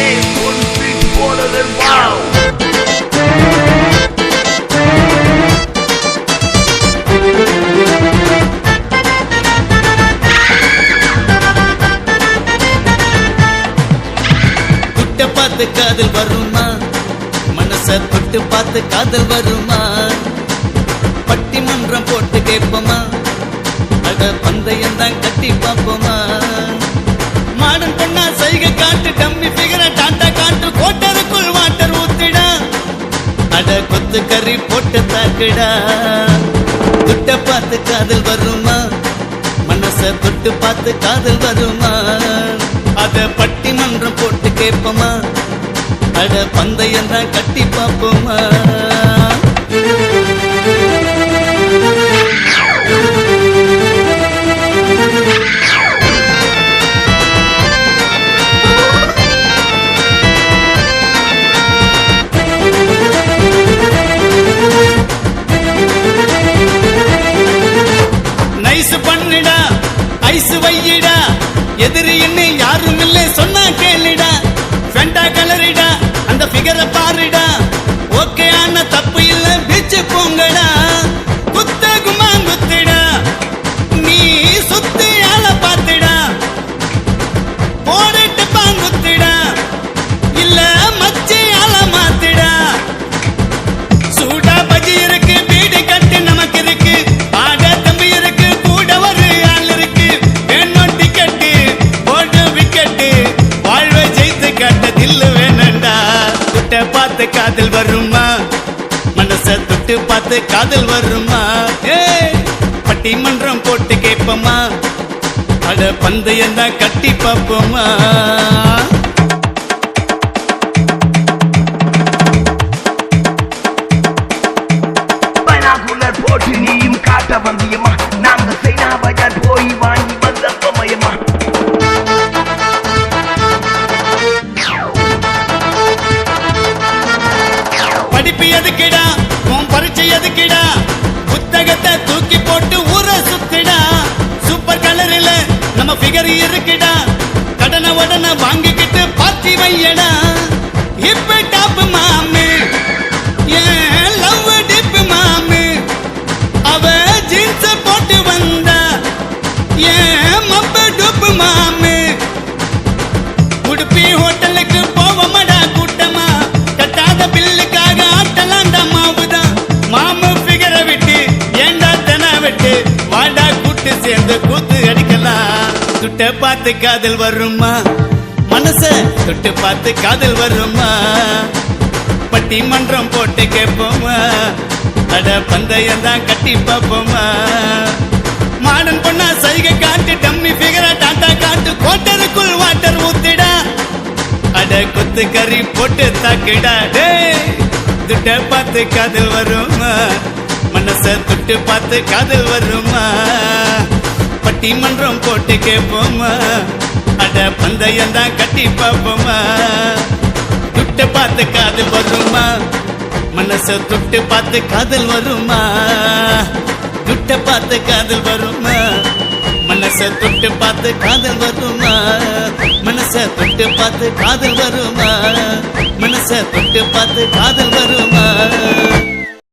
Hey, one big smaller than wow. துட்ட பார்த்து காதல் வருமா? மனச தொட்டு பார்த்து காதல் வருமா? பட்டிமன்றம் போட்டு கேட்போமா? அத பந்தயம் தான் கட்டி பார்ப்போமா? பார்த்து கறி போட்டு தாக்குடா துட்ட பார்த்து காதல் வருமா? மனச தொட்டு பார்த்து காதல் வருமா? அத பட்டிமன்றம் போட்டு கேட்போமா? அட பந்தயம் தான் கட்டி பார்ப்போமா? நைஸ் பண்ணுடா ஐஸ் வையிடா. எதிரி என்ன யாரும் இல்லை சொன்னா கேளுடா. ஃபெண்டா கலரிடா. பார்த்து காதல் வருமா? மனச தொட்டு பார்த்து காதல் வருமா? பட்டிமன்றம் போட்டு கேட்போமா? அட பந்தயம் தான் கட்டி பார்ப்போமா? நம்ம ஃபிகர் இருக்குடா. கடனை உடனே வாங்கிக்கிட்டு பார்ட்டி வையடா. இப்ப டாப் மாமு. ஏன் லவ் டிப் மாமு. அவ ஜீன்ஸ் போட்டு வந்தா. ஏன் மப்ப டுப்பு மாமு. உடுப்பி ஹோட்டலுக்கு துட்ட பார்த்து காதல் வருமா? மனச தொட்டு பார்த்து காதல் வருமா? பட்டிமன்றம் போட்டு கேட்போமா? அட பந்தயம் தான் கட்டி பார்ப்போமா? மாடன் பொண்ணா சைகை காட்டு டம்மி பிகரா டாட்டா காட்டு கோட்டருக்குள் வாட்டர் ஊத்திடா. அட கொத்து கறி போட்டு தாக்கிடா. டேய் துட்ட பார்த்து காதல் வருமா? மனச தொட்டு பார்த்து காதல் வருமா? பட்டிமன்றம் போட்டு கேட்போமா அட பந்தயம் தான் கட்டி பார்ப்போமா? துட்ட பார்த்து காதல் வருமா? மனச தொட்டு பார்த்து காதல் வருமா? துட்ட பார்த்து காதல் வருமா? மனச தொட்டு பார்த்து காதல் வருமா? மனச தொட்டு பார்த்து காதல் வருமா? மனச தொட்டு பார்த்து காதல் வருமா?